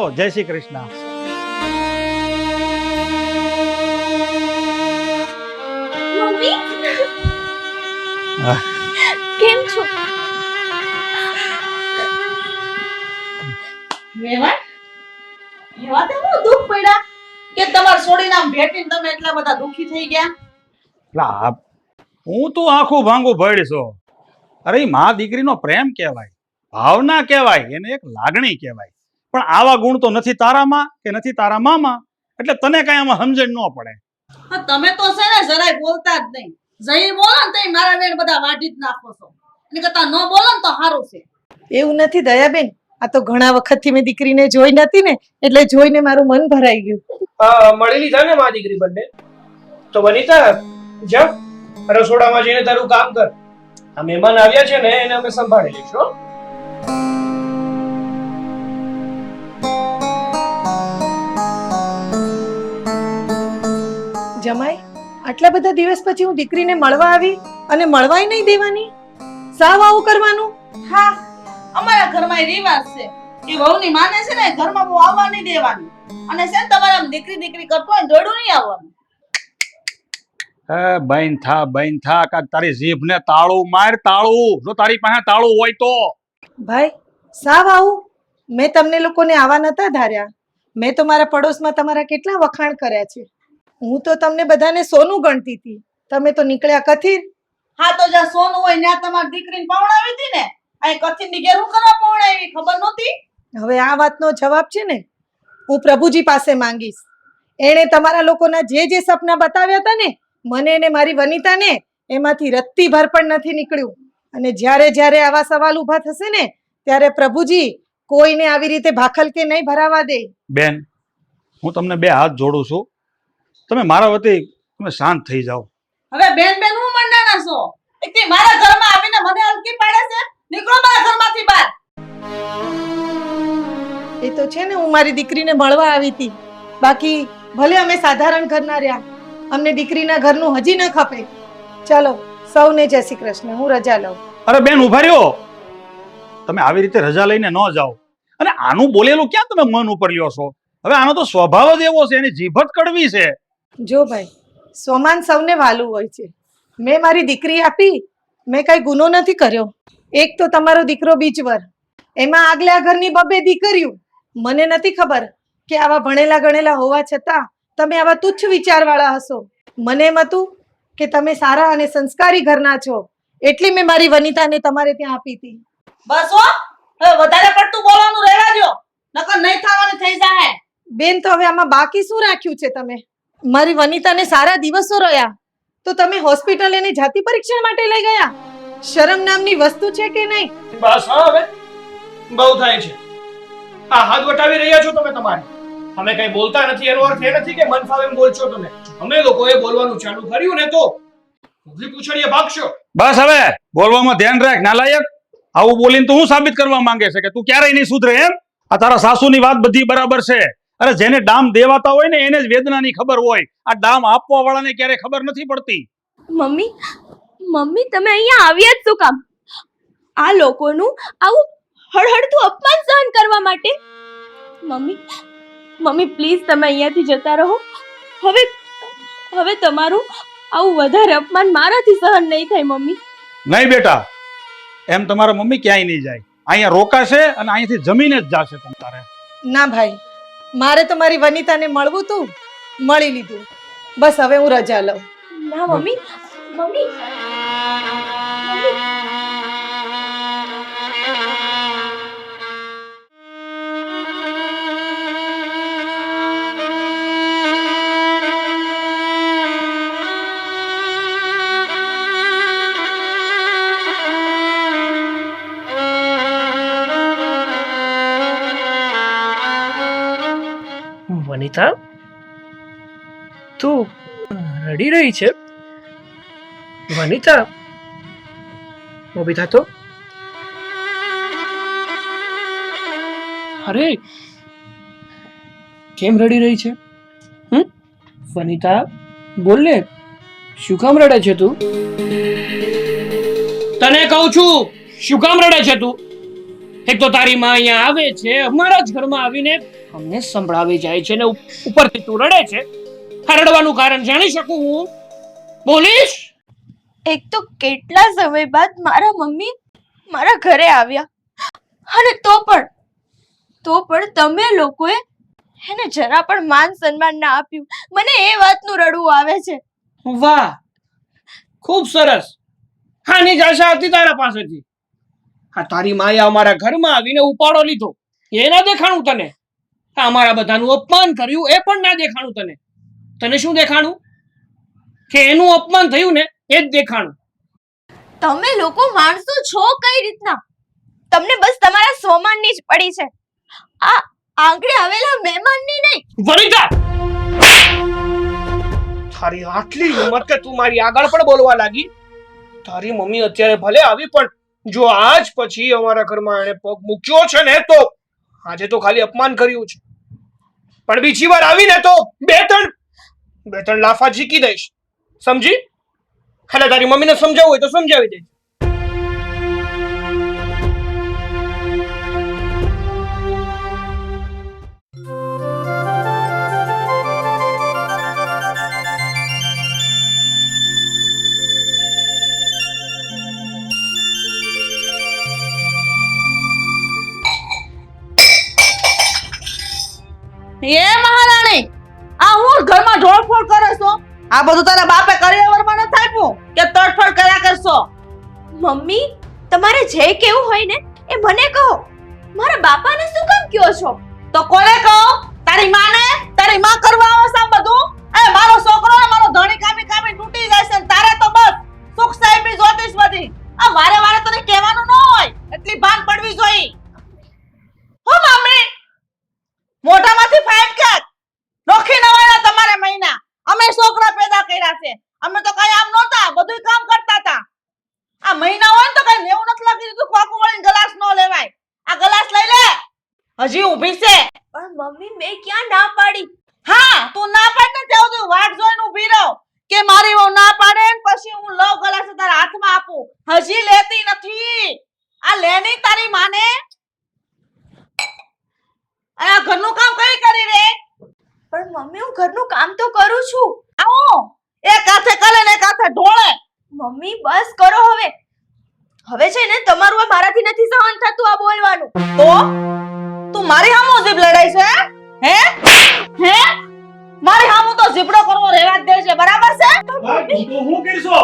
આવો જય શ્રી કૃષ્ણ. કેમ છો? એવા તો હું દુઃખ પડ્યા કે તમાર છોડીને આમ ભેટીને તમે એટલા બધા દુઃખી થઈ ગયા? લા, હું તું આખું ભાંગું ભળશો અરે મા દીકરીનો પ્રેમ કહેવાય ભાવના કહેવાય એને એક લાગણી કહેવાય. પણ આવા ગુણ તો નથી તારામાં કે નથી તારા મામાં? એટલે તને કાંઈ આમાં સમજણ ન પડે. તમે તો છે ને જરાય બોલતા જ નહીં. જઈ બોલો ને તઈ મારા વેણ બધા વાઢી જ નાખો છો. એને કરતા ન બોલો ને તો સારું છે. એવું નથી દયાબેન. આ તો ઘણા વખતથી મેં દીકરીને જોઈ નથી ને એટલે જોઈને મારું મન ભરાઈ ગયું. હા મળી લીધા ને મા દીકરી બંને? તો વનિતા જા. રસોડામાં જઈને તારું કામ કર. આ મહેમાન આવ્યા છે ને એને અમે સંભાળી લઈશું જમાઈ? આટલા બધા દિવસ પછી હું દીકરીને મળવા આવી અને મળવાય નહીં દેવાની? સાવ આવું કરવાનું? હા અમારા ઘરમાં એ રિવાજ છે. કે વહુની માને છે ને ઘરમાં બહુ આવવા નહીં દેવાની. અને છે ને તમારે આમ દીકરી દીકરી કરતો હોય ને દોડું નહીં આવવાનું. હે બહેન થા બહેન થા કાંઈક તારી જીભને તાળું માર તાળું. જો તારી પાસે તાળું હોય તો. ભાઈ સાવ આવું. મેં તમને લોકોને આવા નતા ધાર્યા. મેં તો મારા પડોશમાં તમારા કેટલા વખાણ કર્યા છે. હું તો તમને બધાને સોનું ગણતી હતી. તમે તો નીકળ્યા કથિર. હા તો જ્યાં સોનું હોય ત્યાં તમારી દીકરીને પવણાવી હતી ને? અહીં કથિનની ઘેર હું કરવા પવણાવી ખબર નહોતી? હવે આ વાતનો જવાબ છે ને હું પ્રભુજી પાસે માંગીશ. એણે તમારા લોકોના જે જે સપના બતાવ્યા હતા ને મને ને મારી વનિતાને એમાંથી રત્તી ભર પણ નથી નીકળ્યું. અને જ્યારે જ્યારે આવા સવાલ ઊભા થશે ને ત્યારે પ્રભુજી કોઈને આવી રીતે ભાખલ કે નહીં ભરાવા દે. બેન હું તમને બે હાથ જોડું છું. તમે મારા વતી તમે શાંત થઈ જાઓ. હવે બેન બેન હું મંડાણા છો. એકથી મારા ઘરમાં આવીને મને અલકી પાડે છે. નીકળો મારા ઘરમાંથી બહાર. એ તો છે ને હું મારી દીકરીને મળવા આવી હતી. બાકી ભલે અમે સાધારણ ઘરના રહ્યા અમને દીકરીના ઘરનું હજી ન ખપે. ચાલો સૌને જય શ્રી કૃષ્ણ હું રજા લઉં. અરે બેન ઊભા રહ્યો. તમે આવી રીતે રજા લઈને ન જાઓ. અને આનું બોલેલું ક્યાં તમે મન ઉપર લ્યો છો? હવે આનો તો સ્વભાવ જ એવો છે એની જીભ જ કડવી છે. જો ભાઈ સ્વમાન સૌને વાલું હોય છે. મેં મારી દીકરી આપી મેં કઈ ગુનો નથી કર્યો. એક તો તમારો દીકરો બીજવર એમાં આગલા ઘરની બબે દીકરીઓ. મને નથી ખબર કે આવા ભણેલા ગણેલા હોવા છતાં તમે આવા તુચ્છ વિચારવાળા હશો. મને એમ હતું કે તમે સારા અને સંસ્કારી ઘરના છો. એટલી મેં મારી વનિતાને તમારે ત્યાં આપી હતી. બસ હો. હવે વધારે પડતું બોલવાનું રહેવા દો નકર નહીં થવાનું થઈ જાય બેન તો હવે આમાં બાકી શું રાખ્યું છે તમે? મારી વનિતાને સારા દિવસો રહ્યા. તો તમે હોસ્પિટલ એને જાતિ પરીક્ષણ માટે લઈ ગયા? શરમ નામની વસ્તુ છે કે નહીં? બસ હા હવે. બહુ થાય છે. આ હાથ વટાવી રહ્યા છો તમે તમારે. અમે કઈ બોલતા નથી એનો અર્થ એ નથી કે મન ફાવે એમ બોલશો તમે. અમે લોકોએ બોલવાનું ચાલુ કર્યું ને તો ઊભી પૂછડીએ ભાગશો. બસ હવે બોલવામાં ધ્યાન રાખ નાલાયક. આવું બોલીને તો હું સાબિત કરવા માંગે છે કે તું ક્યારેય નહીં સુધરે એમ? આ તારા સાસુની વાત બધી બરાબર છે. અરે જેને ડામ દેવાતા હોય ને એને જ વેદનાની ખબર હોય. આ ડામ આપવા વાળાને ક્યારે ખબર નથી પડતી? મમ્મી મમ્મી તમે અહીંયા આવ્યા જ શું કામ? આ લોકોનું આવું હળહળતું અપમાન સહન કરવા માટે? મમ્મી મમ્મી પ્લીઝ તમે અહીંયાથી જતા રહો. હવે હવે તમારું આવું વધારે અપમાન મારાથી સહન નહીં થાય મમ્મી. નહીં બેટા એમ તમારા મમ્મી ક્યાંય નહીં જાય. અહીંયા રોકાશે અને અહીંયાથી જમીને જ જાશે તમારે તારે. ના ભાઈ મારે તો મારી વનિતાને મળવું તું, મળી લીધું. બસ હવે હું રજા લઉં. ના, મમ્મી. મમ્મી. રડી રહી છે. વનિતા મોબિતા તો? અરે, કેમ રડી રહી છે? હમ? વનિતા, બોલ શું કામ રડે છે તું? તને કહું છું, શું કામ રડે છે તું? એક તો તારી માં અહીંયા આવે છે, અમારા જ ઘરમાં આવીને અમને સંભળાવી જાય છે ને ઉપરથી તું રડે છે. આ રડવાનું કારણ જાણી શકું હું? બોલીશ? એક તો કેટલા સમય બાદ મારા મમ્મી મારા ઘરે આવ્યા. અને તો પણ તો પણ તમે લોકોએ એને જરા પણ માન સન્માન ના આપ્યું. મને એ વાતનું રડવું આવે છે. વાહ! ખૂબ સરસ. આની જ આશા હતી તારા પાસેથી. હા તારી માએ અમારા ઘરમાં આવીને ઉપાડો લીધો. એ ના દેખાણું તને. અમારા બધાનું અપમાન કર્યું એ પણ ના દેખાણું તને. તને શું દેખાણું? કે એનું અપમાન થયું ને એ જ દેખાણું. તમે લોકો માણસો છો કઈ રીતના? તમને બસ તમારા સ્વમાનની જ પડી છે. આ આંગળે આવેલા મહેમાનની નહીં. વરિતા! તારી આટલી હિંમત કે તું મારી આગળ પણ બોલવા લાગી? તારી મમ્મી અત્યારે ભલે આવી પણ જો આજ પછી અમારા ઘરમાં એણે પગ મૂક્યો છે ને તો આજે તો ખાલી અપમાન કર્યું છે. પણ બીજી વાર આવીને તો બે ત્રણ બે ત્રણ લાફા ઝીકી દઈશ. સમજી? એટલે તારી મમ્મીને સમજાવવું હોય તો સમજાવી દે કેવું એ મને કહો. મારા બાપાને શું કામ કયો છો? તો કોને કહો તારી માને તારી માં કરવા આવે છે આ બધું એ મારો છોકરો ને મારો ધણી કામી કામી તૂટી જાય છે ને તારે તો બસ સુખ સાહેબની જ્યોતિષ બધી આ વારે વારે તને કહેવાનું ન હોય એટલી ભાન પડવી જોઈએ હો મામણી મોઢામાંથી ફાઈટ કાઢ નોખી નવાના તમારે મહિના અમે છોકરા પેદા કર્યા છે અમે તો કઈ આમ નહોતા બધું કામ કરતા હતા આ મહિના હોય ને તો કઈ નેવું નથી લાગી દીધું ખોખું વળીને ગ્લાસ ન લેવાય આ ગ્લાસ લઈ લે હજી ઊભી છે પણ મમ્મી મેં ક્યાં ના પાડી હા તું ના પાડ ને ત્યાં સુધી વાટ જોઈને ઊભી રહો કે મારી વહુ ના પાડે ને પછી હું લવ ગ્લાસ તારા હાથમાં આપું હજી લેતી નથી આ લેની તારી માને અને આ ઘરનું કામ કઈ કરી રે પણ મમ્મી હું ઘરનું કામ તો કરું છું આવો એક હાથે કરે ને એક હાથે ઢોળે મમ્મી બસ કરો હવે હવે છે ને, તમારું આ મારાથી નથી સહન થતું આ બોલવાનું. તો? તું મારી હામો જીભ લડાઈ છે, હે? હે? મારી હામો તો જીભડો કરવો રહેવા દે છે, બરાબર છે? તું શું કરશો?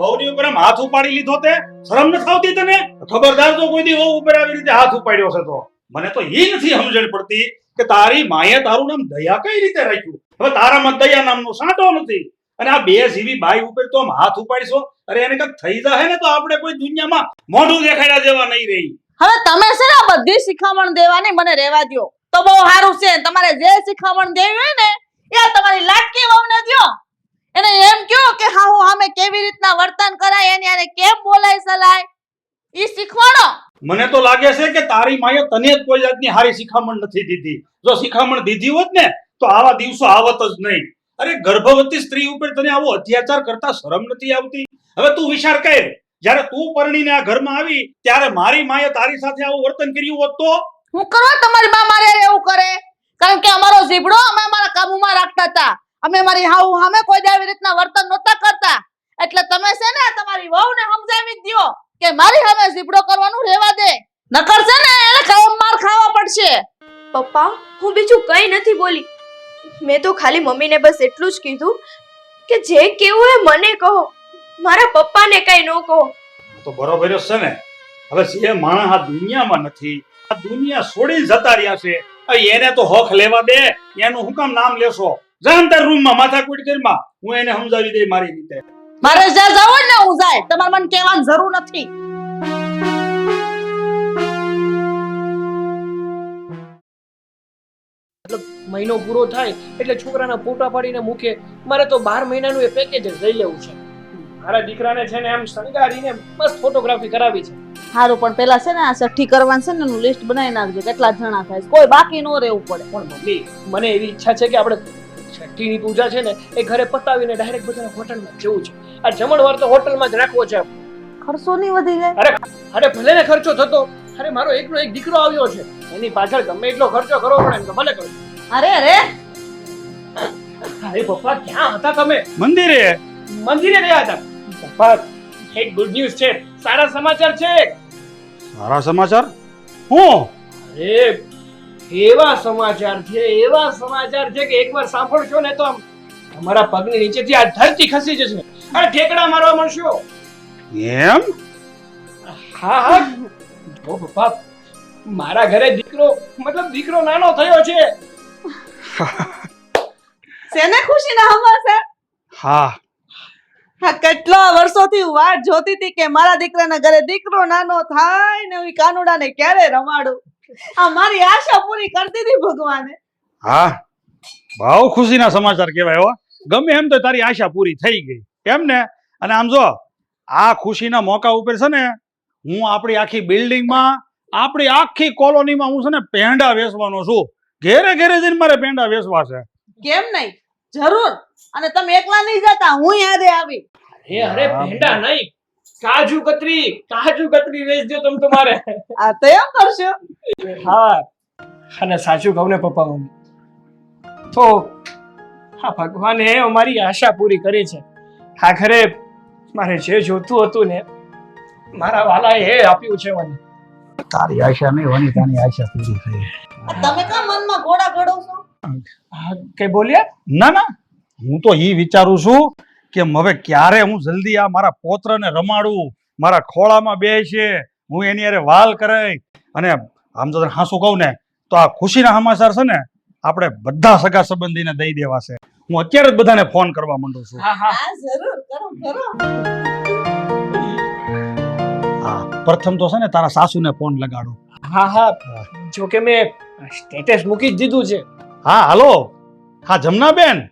વહુની ઉપર હાથ ઉપાડી લીધો તે? શરમ ન થાવતી તને? ખબરદાર તો કોઈ દી વહુ ઉપર આવી રીતે હાથ ઉપાડ્યો છે તો. મને તો એ નથી સમજણ પડતી કે તારી માએ તારું નામ દયા કઈ રીતે રાખ્યું? હવે તારામાં દયા નામનો સાંટો નથી. અને આ બે જીવી બાઈ ઉપર તો આમ હાથ ઉપાડશો? અરે એને કંઈક થઈ જશે ને તો આપણે કોઈ દુનિયામાં મોઢું દેખાડ્યા જેવા નહીં રહી. હવે તમે છે ને આ બધી શિખામણ દેવાની મને રહેવા દો તો બહુ સારું છે. તમારે જે શિખામણ દેવી હોય ને એ તમારી લાટકી વહુને દો એને એમ કયો કે હા હું આમે કેવી રીતના વર્તન કરાય એની આને કેમ બોલાય સલાય? ઈ શીખવાડો. મને તો લાગે છે કે તારી માએ તને જ કોઈ જાતની હારી શિખામણ નથી દીધી. જો શિખામણ દીધી હોત ને તો આવા દિવસો આવત જ નહીં. અરે ગર્ભવતી સ્ત્રી ઉપર તને આવો અત્યાચાર કરતા શરમ નથી આવતી? હવે તું વિચાર કર. જ્યારે તું પરણીને આ ઘરમાં આવી ત્યારે મારી માએ તારી સાથે આવું વર્તન કર્યું હોત તો? હું કરો તમારી માં મારે એવું કરે? કારણ કે અમારો જીબડો અમે અમારા કાબુમાં રાખતા હતા. અમે મારી હાઉ સામે કોઈ દી આવી રીતના વર્તન નહોતા કરતા. એટલે તમે છે ને તમારી વહુને સમજાવી જ દ્યો કે મારી સામે જીબડો કરવાનું રહેવા દે. નકર છે ને એને કાયમ માર ખાવા પડશે. પપ્પા હું બીજું કઈ નથી બોલી. મેં તો ખાલી મમ્મીને બસ એટલું જ કીધું કે જે કેવું એ મને કહો. મારા પપ્પાને કઈ ન કહો. તો બરોબર છે ને. હવે જે માણસ આ દુનિયામાં નથી આ દુનિયા છોડી જતા રહ્યા છે એને તો હક લેવા દે એનું હું કામ નામ લેશો? જાન તાર રૂમમાં માથાકૂટ કરીમાં. હું એને સમજાવી દઈ મારી રીતે. મારે જ્યાં જવું ને હું જાય. તમારે મને કહેવાની જરૂર નથી. મહિનો પૂરો થાય એટલે છોકરાના ફોટા પાડીને મૂકે. મારે તો બાર મહિનાનું એ પેકેજ જ લઈ લેવું છે. મારા દીકરાને છે ને આમ શણગારીને મસ્ત ફોટોગ્રાફી કરાવી છે. સારું પણ પેલા છે ને આ સઠ્ઠી કરવાનું છે ને એનું લિસ્ટ બનાવી નાખજો કેટલા જણા થાય કોઈ બાકી ન રહેવું પડે. પણ મમ્મી મને એવી ઈચ્છા છે કે આપણે છઠ્ઠીની પૂજા છે ને એ ઘરે પતાવીને ડાયરેક્ટ બધાને હોટલમાં જવું છે. આ જમણવાર તો હોટલમાં જ રાખવો છે ખર્ચો નહીં વધી જાય. અરે ભલે ને ખર્ચો થતો અરે મારો એકનો એક દીકરો આવ્યો છે. એની પાછળ ગમે એટલો ખર્ચો કરવો પડે એમ તો ભલે કરો. અરે અરે! અરે પપ્પા ક્યાં હતા તમે? મંદિરે? મંદિરે ગયા હતા? પપ્પા એક ગુડ ન્યૂઝ છે. સારા સમાચાર છે. સારા સમાચાર? હું? અરે એવા સમાચાર છે એવા સમાચાર છે કે એકવાર સાંભળશો ને તો આમ તમારા પગની નીચેથી આ ધરતી ખસી જશે. અને ઠેકડા મારવા મળશો. એમ? હા હા. ઓ પપ્પા મારા ઘરે દીકરો મતલબ દીકરો નાનો થયો છે. શેને ખુશીના હમાસા હા. હા કેટલા વર્ષોથી વાત વાટ જોતી હતી કે મારા દીકરાના ઘરે દીકરો નાનો થાય ને હું કાનુડાને ક્યારે રમાડું? આ મારી આશા પૂરી કરતી હતી ભગવાને. હા. બહુ ખુશીના સમાચાર કહેવાય હો. ગમે એમ તો તારી આશા પૂરી થઈ ગઈ. એમ ને? અને આમ જો આ ખુશીના મોકા ઉપર છે ને હું આપણી આખી બિલ્ડિંગમાં આપણી આખી કોલોનીમાં હું છે ને પેંડા વેચવાનો છું. ઘેરે ઘેરે જઈને મારે પેંડા વેચવા છે. કેમ નહીં? જરૂર. અને તમે એકલા નહીં જતા હું યાદે આવી. એ અરે પેંડા નહીં. કાજુ કતરી કાજુ કતરી વેચજો તમે તમારે. આ તો એમ કરશો. હા. અને સાચું કહું ને પપ્પા મમ્મી તો હા ભગવાને અમારી આશા પૂરી કરી છે. આખરે મારે જે જોતું હતું ને મારા વાલાએ એ આપ્યું છે મને. તારી આશા નહીં હોની તારી આશા પૂરી થઈ. તમે કા મનમાં ઘોડા ઘડો છો? કઈ બોલ્યા ના ના. હું તો ઈ વિચારું છું કે હવે ક્યારે હું જલ્દી આ મારા પોત્રને રમાડું? મારા ખોળામાં બેસે હું એની અરે વાલ કરાય અને આમ તો તને હાસું કહું ને તો આ ખુશીના સમાચાર છે ને આપણે બધા સગા સંબંધીને દઈ દેવા છે. હું અત્યારે જ બધાને ફોન કરવા માંડું છું. હા હા. હા જરૂર. કરો કરો. હા પ્રથમ તો છે ને તારા સાસુને ફોન લગાડો. હા હા. જો કે મેં સ્ટેટસ મૂકી જ દીધું છે. હા હાલો. હા જમના બેન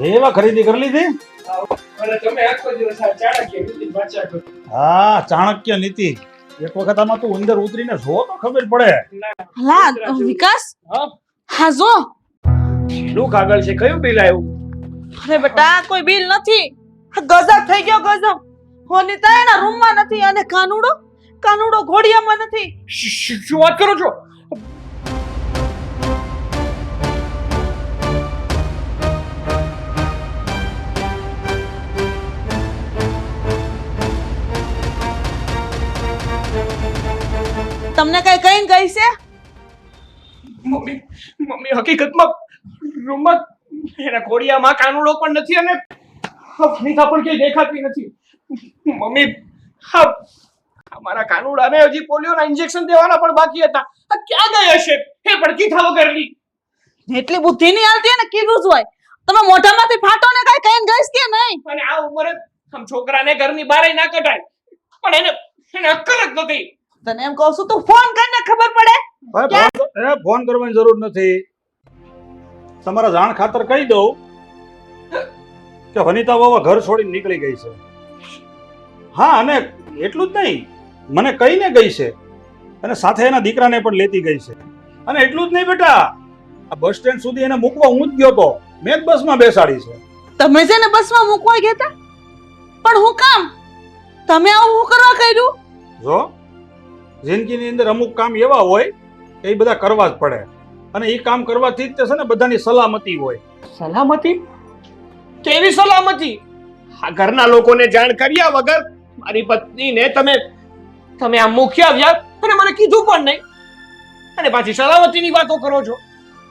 દેવા ખરીદી કરી લીધી? અને તમે આખો દિવસ આ ચાણક્ય નીતિ વાંચ્યા કરો. હા ચાણક્ય નીતિ. એક વખત આમાં તું અંદર ઉતરીને જો તો ખબર પડે. હા વિકાસ? હા? જો. શું કાગળ છે? કયું બિલ આવ્યું? અરે બેટા કોઈ બિલ નથી. ગજબ થઈ ગયો ગજબ. હોનીતા એના રૂમમાં નથી અને કાનુડો? કાનુડો ઘોડિયામાં નથી. શું વાત કરો છો? તમને કઈ કઈ ગઈ છે? મમ્મી મમ્મી હકીકતમાં રૂમમાં એના ઘોડિયામાં કાનુડો પણ નથી અને ફણીતા પણ કઈ દેખાતી નથી. મમ્મી હા અમારા કાનુડાને હજી પોલિયોના ઇન્જેક્શન દેવાના પણ બાકી હતા. આ ક્યાં ગઈ હશે? એ પડકી થાવ વગરની. એટલી બુદ્ધિ નહીં હાલતી ને કીધું જ હોય. તમે મોઢામાંથી ફાટો ને કઈ કઈ ગઈશ કે નહીં? અને આ ઉંમરે આમ છોકરાને ઘરની બહાર ના કઢાય. પણ એને એને અક્કલ જ નથી. તને એમ કહું છું તું ફોન કરીને ખબર પડે. એ ફોન કરવાની જરૂર નથી. તમારા જાણ ખાતર કહી દઉં કે વનિતા બાબા ઘર છોડીને નીકળી ગઈ છે. હા અને એટલું જ નહીં મને કહીને ગઈ છે અને સાથે એના દીકરાને પણ લેતી ગઈ છે. અને એટલું જ નહીં બેટા આ બસ સ્ટેન્ડ સુધી એને મૂકવા હું જ ગયો તો મેં જ બસમાં બેસાડી છે. તમે છે ને બસમાં મૂકવા ગયા હતા પણ હું કામ? તમે આવું હું કરવા કર્યું? જો જિંદગીની અંદર અમુક કામ એવા હોય કે એ બધા કરવા જ પડે. અને એ કામ કરવાથી જ તે છે ને બધાની સલામતી હોય. સલામતી? કેવી સલામતી? આ ઘરના લોકોને જાણ કર્યા વગર મારી પત્નીને તમે તમે આમ મૂકી આવ્યા અને મને કીધું પણ નહીં. અને પાછી સલામતીની વાતો કરો છો.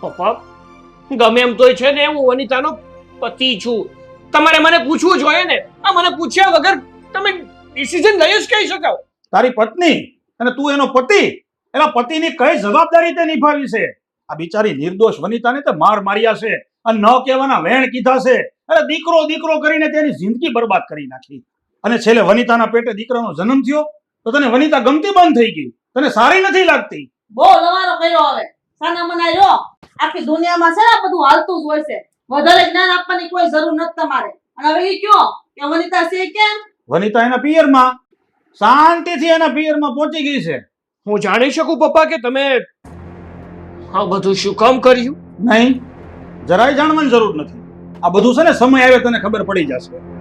પપ્પા ગમે એમ તોય છે ને હું વનિતાનો પતિ છું. તમારે મને પૂછવું જોઈએ ને. આ મને પૂછ્યા વગર તમે ડિસિઝન લઈ જ કહી શકો તારી પત્ની? અને તું એનો પતિ? એના પતિની કઈ જવાબદારી તે નિભાવી છે? આ બિચારી નિર્દોષ વનિતાને તે માર માર્યા છે અને ન કહેવાના વેણ કીધા છે. અને દીકરો દીકરો કરીને તેની જિંદગી બરબાદ કરી નાખી. અને છેલ્લે વનિતાના પેટે દીકરાનો જન્મ થયો. તો તને વનિતા ગમતી બંધ થઈ ગઈ. તને સારી નથી લાગતી. બહુ લવારો કર્યો હવે. સાના મનાયો આખી દુનિયામાં છે ને બધું હાલતું જ હોય છે. વધારે જ્ઞાન આપવાની કોઈ જરૂર નથી તમારે. અને હવે એ કયો? કે વનિતા છે કેમ? વનિતા એના પિયરમાં. શાંતિથી એના પિયરમાં પહોંચી ગઈ છે. હું જાણી શકું પપ્પા કે તમે આ બધું શું કામ કર્યું? નહીં જરાય જાણવાની જરૂર નથી. આ બધું છે ને સમય આવે તને ખબર પડી જશે.